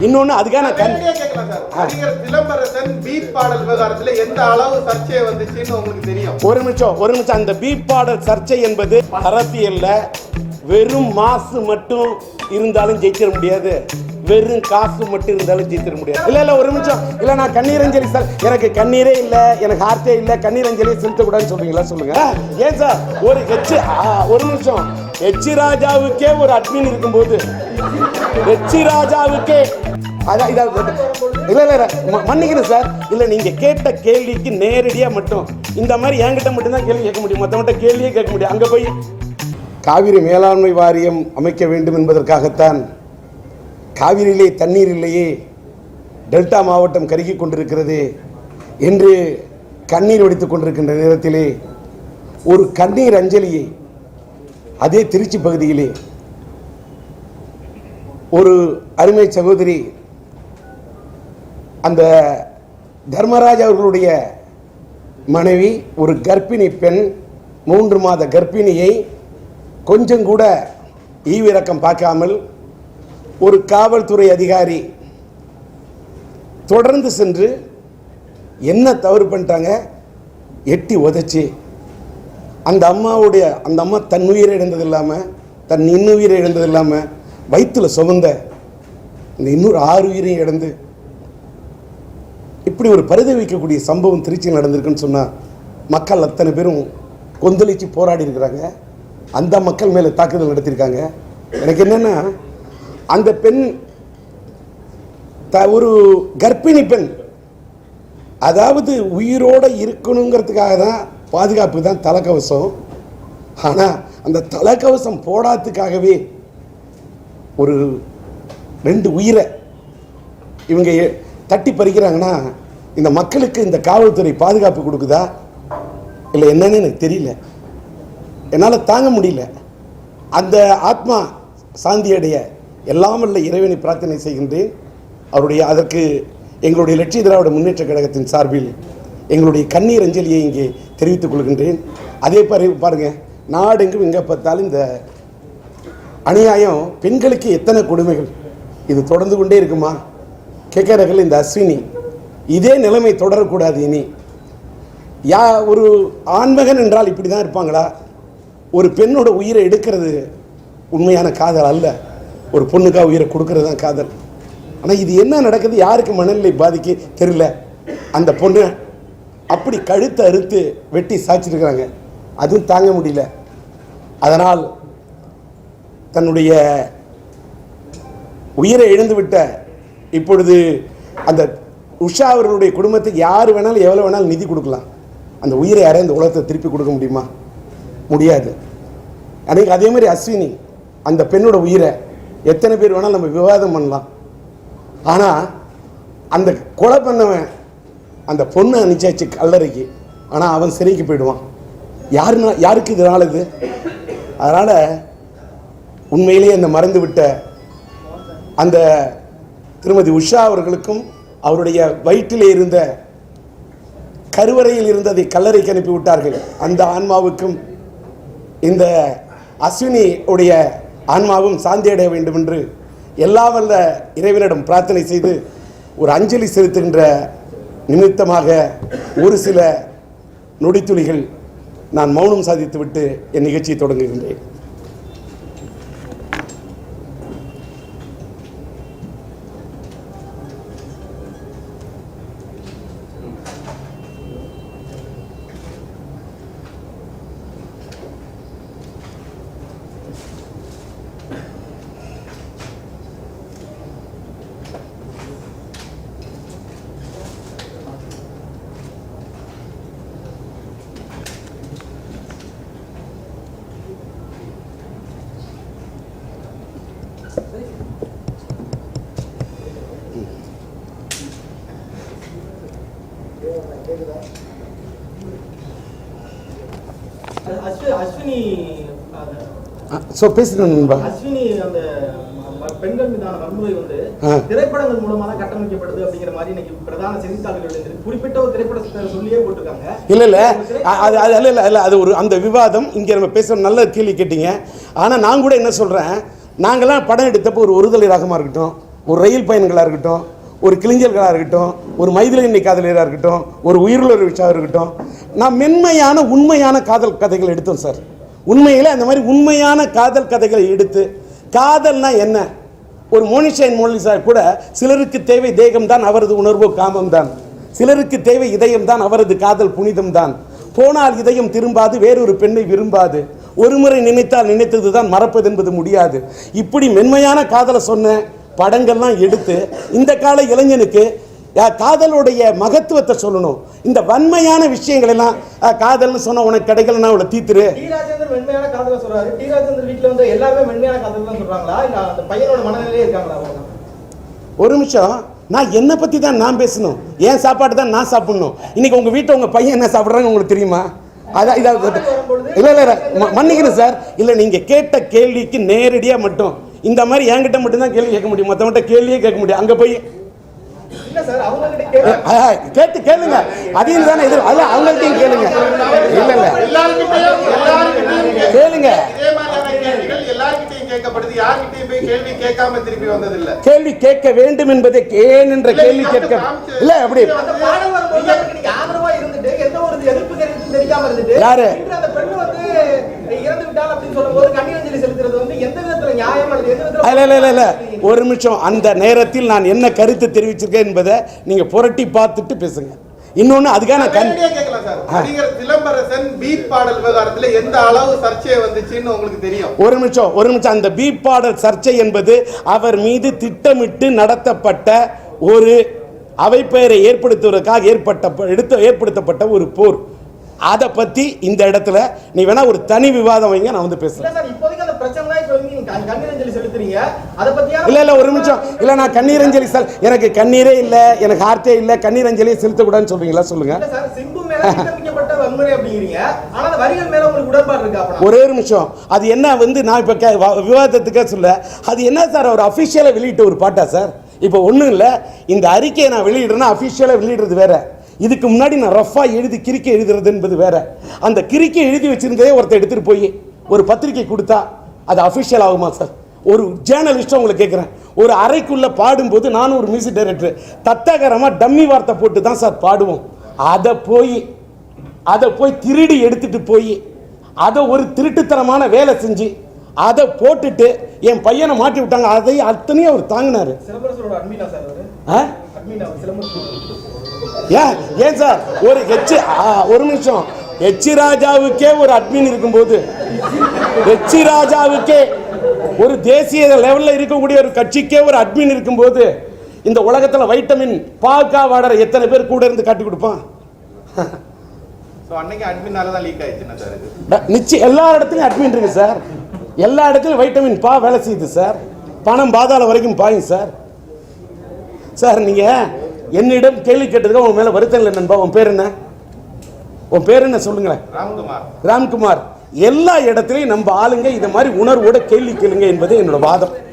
இன்னொன்னு அதுக்கான ஒரு நிமிஷம் ஒரு நிமிஷம். அந்த பீப் பாடல் சர்ச்சை என்பது அரசியல்ல வெறும் மாசு மட்டும் இருந்தாலும் ஜெயிச்சிட முடியாது. வெறும் காசு மட்டும் இருந்தாலும் ஜெயிச்சிட முடியாது. இல்ல இல்ல ஒரு நிமிஷம். இல்ல நான் கண்ணீரஞ்சலி சார். எனக்கு கண்ணீரே இல்ல எனக்கு ஹார்ட்டே இல்ல கண்ணீரஞ்சலி செலுத்தக்கூடாதுன்னு சொல்றீங்களா சொல்லுங்க. ஏன் சார்? ஒரு ஹெச் ஒரு நிமிஷம். ஹெச் ராஜாவுக்கே ஒரு அட்மின் இருக்கும்போது ஹெச் ராஜாவுக்கே அதான் இதா சார். இல்ல நீங்க கேட்ட கேள்விக்கு நேரடியா மட்டும் இந்த மாதிரி என்கிட்ட மட்டும்தான் கேள்வி கேட்க முடியும். மத்தவங்கிட்ட கேள்வியே கேட்க முடியும் அங்க போய் காவிரி மேலாண்மை வாரியம் அமைக்க வேண்டும் என்பதற்காகத்தான் காவிரியிலே தண்ணீர் இல்லையே டெல்டா மாவட்டம் கருகி கொண்டிருக்கிறது என்று கண்ணீர் வடித்துக் கொண்டிருக்கின்ற நேரத்திலே ஒரு கண்ணீர் அஞ்சலியை அதே திருச்சி பகுதியிலே ஒரு அருமை சகோதரி அந்த தர்மராஜ் அவர்களுடைய மனைவி ஒரு கர்ப்பிணி பெண் மூன்று மாத கர்ப்பிணியை கொஞ்சம் கூட ஈவிரக்கம் பார்க்காமல் ஒரு காவல்துறை அதிகாரி தொடர்ந்து சென்று என்ன தவறு பண்ணிட்டாங்க? எட்டி உதைச்சி. அந்த அம்மாவுடைய அந்த அம்மா தன் உயிரை இழந்தது இல்லாமல் தன் இன்னுயிரை இழந்தது இல்லாமல் வயிற்றில் சுமந்த இந்த இன்னொரு ஆறு உயிரையும் இழந்து இப்படி ஒரு பரிதவிக்கக்கூடிய சம்பவம் திருச்சியில் நடந்திருக்குன்னு சொன்னால் மக்கள் அத்தனை பேரும் கொந்தளிச்சு போராடி இருக்கிறாங்க. அந்த மக்கள் மேலே தாக்குதல் நடத்தியிருக்காங்க. எனக்கு என்னென்னா அந்த பெண் த ஒரு கர்ப்பிணி பெண். அதாவது உயிரோடு இருக்கணுங்கிறதுக்காக தான் பாதுகாப்பு தான் தலைக்கவசம். ஆனால் அந்த தலைக்கவசம் போடாததுக்காகவே ஒரு ரெண்டு உயிரை இவங்க தட்டி பறிக்கிறாங்கன்னா இந்த மக்களுக்கு இந்த காவல்துறை பாதுகாப்பு கொடுக்குதா? இல்லை என்னன்னு எனக்கு தெரியல. என்னால் தாங்க முடியல. அந்த ஆத்மா சாந்தியடைய எல்லாம் இல்லை இறைவனை பிரார்த்தனை செய்கின்றேன். அவருடைய அதற்கு எங்களுடைய லட்சிய திராவிட முன்னேற்ற கழகத்தின் சார்பில் எங்களுடைய கண்ணீர் அஞ்சலியை இங்கே தெரிவித்துக் கொள்கின்றேன். அதே பாரு பாருங்க நாடெங்கும் எங்கே பார்த்தாலும் இந்த அநியாயம் பெண்களுக்கு எத்தனை கொடுமைகள். இது தொடர்ந்து கொண்டே இருக்குமா? கேட்கிறார்கள் இந்த அஸ்வினி. இதே நிலைமை தொடரக்கூடாது இனி. யா ஒரு ஆண்மகன் என்றால் இப்படி தான் இருப்பாங்களா? ஒரு பெண்ணோட உயிரை எடுக்கிறது உண்மையான காதல் அல்ல. ஒரு பொண்ணுக்காக உயிரை கொடுக்கறது தான் காதல். ஆனால் இது என்ன நடக்குது? யாருக்கு மனநிலை பாதிக்க? தெரியல. அந்த பொண்ணு அப்படி கழுத்தை அறுத்து வெட்டி சாய்ச்சிருக்கிறாங்க. அதுவும் தாங்க முடியல. அதனால் தன்னுடைய உயிரை எழுந்துவிட்ட இப்பொழுது அந்த உஷா அவர்களுடைய குடும்பத்துக்கு யார் வேணாலும் எவ்வளோ வேணாலும் நிதி கொடுக்கலாம். அந்த உயிரை யாரையும் இந்த உலகத்தை திருப்பி கொடுக்க முடியுமா? முடியாது. அன்றைக்கு அதே மாதிரி அஸ்வினி அந்த பெண்ணோட உயிரை எத்தனை பேர் வேணாலும் நம்ம விவாதம் பண்ணலாம். ஆனால் அந்த கொலை பண்ணவன் அந்த பொண்ணை அனுப்பிச்சாச்சு கல்லறைக்கு. ஆனால் அவன் சிறைக்கு போயிடுவான். யாருன்னா யாருக்கு இதனால் இது? அதனால் உண்மையிலேயே அந்த மறந்து விட்ட அந்த திருமதி உஷா அவர்களுக்கும் அவருடைய வயிற்றிலே இருந்த கருவறையில் இருந்ததை கல்லறைக்கு அனுப்பி விட்டார்கள் அந்த ஆன்மாவுக்கும் இந்த அஸ்வினி உடைய ஆன்மாவும் சாந்தி அடைய வேண்டும் என்று எல்லா வல்ல இறைவனிடம் பிரார்த்தனை செய்து ஒரு அஞ்சலி செலுத்துகின்ற நிமித்தமாக ஒரு சில நொடித்துளிகள் நான் மௌனம் சாதித்துவிட்டு என் நிகழ்ச்சியை தொடங்குகின்றேன். ஸோ பேசுகிறேன் நண்பா. அஸ்வினி அந்த வ- பெண்கள் மீதான வன்முறை வந்து ஆ. திரைப்படங்கள் மூலமா தான் கட்டமைக்கப்படுது அப்படிங்கிற மாதிரி இன்னைக்கு பிரதான செய்தித்தாள்கள் எழுதிருக்கு குறிப்பிட்ட ஒரு திரைப்படத்தை சொல்லியே போட்டிருக்காங்க. இல்லை இல்லை. அது அது இல்லை இல்லை இல்லை அது ஒரு அந்த விவாதம் இங்கே நம்ம பேசுகிற நல்ல கேள்வி கேட்டீங்க. ஆனால் நான் கூட என்ன சொல்கிறேன் நாங்கள்லாம் படம் எடுத்தப்போ ஒரு ஒருதலை ராகமாக இருக்கட்டும் ஒரு ரயில் பயணங்களாக இருக்கட்டும் ஒரு கிளிஞ்சல்களாக இருக்கட்டும் ஒரு மைதிலி காதலியராக இருக்கட்டும் ஒரு உயிருள்ள விஷயம் இருக்கட்டும் நான் மென்மையான உண்மையான காதல் கதைகள் எடுத்தோம் சார். உண்மையில் அந்த மாதிரி உண்மையான காதல் கதைகளை எடுத்து காதல்னா என்ன? ஒரு மோனிஷைன் மோனிஷா கூட சிலருக்கு தேவை தேகம் தான் அவரது உணர்வோ காமம்தான். சிலருக்கு தேவை இதயம் தான் அவரது காதல் புனிதம்தான். போனால் இதயம் திரும்பாது வேறொரு பெண்ணை விரும்பாது. ஒருமுறை நினைத்தால் நினைத்தது தான் மறப்பது என்பது முடியாது. இப்படி மென்மையான காதலை சொன்ன படங்கள்லாம் எடுத்து இந்த கால இளைஞனுக்கு காதலுடைய மகத்துவத்தை சொல்லணும். இந்த வன்மையான விஷயங்கள் எல்லாம் காதல்னு சொன்ன உனக்கு கிடைக்கலன்னா அவளை தீத்துரு. ஒரு நிமிஷம். நான் என்னை பற்றி தான் நான் பேசணும். ஏன் சாப்பாடு தான் நான் சாப்பிடணும். இன்னைக்கு உங்கள் வீட்டில் உங்கள் பையன் என்ன சாப்பிட்றாங்க உங்களுக்கு தெரியுமா? அதான் இதாக இல்லை இல்லை ம- மன்னிக்கணும் சார். இல்லை நீங்கள் கேட்ட கேள்விக்கு நேரடியாக மட்டும். இந்த மாதிரி என்கிட்ட மட்டும்தான் கேள்வி கேட்க முடியும். மற்றவங்கிட்ட கேள்வியே கேட்க முடியும். அங்கே போய் கிட்ட கேளுங்க. அதையும் தானே எதிர் அல்ல அவங்கள்ட்டையும் கேளுங்க. இல்லை இல்லை. கேளுங்க. கேள்வி கேட்க வேண்டும் என்பதை ஏன் என்ற கேள்வி கேட்க இல்லை அப்படி யாரு? இறந்து விட்டால் அப்படின்னு சொல்லும்போது கண்ணீரஞ்சலி செலுத்துறது வந்து எந்த விதத்துல நியாயம் அல்லது எந்த விதத்துல இல்ல இல்ல இல்ல இல்ல. ஒரு நிமிஷம். அந்த நேரத்தில் நான் என்ன கருத்து தெரிவிச்சிருக்கேன் என்பதை நீங்க புரட்டி பார்த்துட்டு பேசுங்க. இன்னொன்னு அதுக்காக நான் கண் சிலம்பரசன் பீட் பாடல் விவகாரத்துல எந்த அளவு சர்ச்சை வந்துச்சுன்னு உங்களுக்கு தெரியும்? ஒரு நிமிஷம் ஒரு நிமிஷம். அந்த பீப் பாடல் சர்ச்சை என்பது அவர் மீது திட்டமிட்டு நடத்தப்பட்ட ஒரு அவைப்பெயரை ஏற்படுத்துவதற்காக ஏற்பட்ட எடுத்து ஏற்படுத்தப்பட்ட ஒரு போர். அதை பத்தி இந்த இடத்துல நீ வேணா ஒரு தனி விவாதம் வைங்க நான் வந்து பேசுறேன். இல்ல இல்ல இல்ல ஒரு நிமிஷம். இல்ல நான் கண்ணீரஞ்சலி சார் எனக்கு கண்ணீரே இல்ல எனக்கு ஹார்ட்டே இல்ல கண்ணீரஞ்சலியை செலுத்தக்கூடாதுன்னு சொல்றீங்களா சொல்லுங்க. இல்ல சார் சிம்பு மேல திட்டமிக்கப்பட்ட வன்முறை அப்படிங்கிறீங்க. ஆனா அந்த வரிகள் மேல உங்களுக்கு உடன்பாடு இருக்கா அப்ப ஒரே ஒரு நிமிஷம். அது என்ன வந்து நான் இப்போ விவாதத்துக்கே சொல்ல அது என்ன சார் அவர் அஃபிஷியலாக வெளியிட்ட ஒரு பாட்டா சார்? இப்போ ஒன்றும் இல்லை இந்த அறிக்கையை நான் வெளியிடுறேன்னா அஃபிஷியலாக வெளியிடுறது வேற. இதுக்கு முன்னாடி நான் ரஃபாக எழுதி கிறுக்கி எழுதுறது என்பது வேற. அந்த கிறுக்கி எழுதி வச்சிருந்ததே ஒருத்தர் எடுத்துகிட்டு போய் ஒரு பத்திரிக்கை கொடுத்தா அது அஃபிஷியல் ஆகுமா சார் ஒரு ஜேர்னலிஸ்ட்டாக உங்களை கேட்குறேன் ஒரு அறைக்குள்ளே பாடும்போது நானும் ஒரு மியூசிக் டைரக்டர் தத்தகரமாக டம்மி வார்த்தை போட்டு தான் சார் பாடுவோம். அதை போய் அதை போய் திருடி எடுத்துட்டு போய் அதை ஒரு திருட்டுத்தனமான வேலை செஞ்சு அதை போட்டுட்டு என் பையனை மாட்டி விட்டாங்க. அதை அத்தனையும் அவர் தாங்கினாரு. ஏன் ஏன் சார் ஒரு ஹெச் ஒரு நிமிஷம். ஹெச் ராஜாவுக்கே ஒரு அட்மின் இருக்கும்போது ஹெச் ராஜாவுக்கே ஒரு தேசிய லெவலில் இருக்கக்கூடிய ஒரு கட்சிக்கே ஒரு அட்மின் இருக்கும்போது இந்த உலகத்தில் வைட்டமின் பாக்கா வாடற எத்தனை பேர் கூட இருந்து காட்டி கொடுப்பான்? நிச்சயம் எல்லா இடத்துலையும் அட்மின் இருக்கு சார் எல்லா இடத்துலையும் வைட்டமின் பா வேலை செய்யுது சார் பணம் பாதாள வரைக்கும் பாயும் சார் சார் நீங்க என்னிடம் கேள்வி கேட்டதுக்கு உன் மேல வருத்தம் இல்லை நண்பா. உன் பேர் என்ன? உன் பேர் என்ன சொல்லுங்களேன்? ராம்குமார். ராம்குமார். எல்லா இடத்துலையும் நம்ம ஆளுங்க இதை மாதிரி உணர்வோட கேள்வி கேளுங்க என்பது என்னோட வாதம்.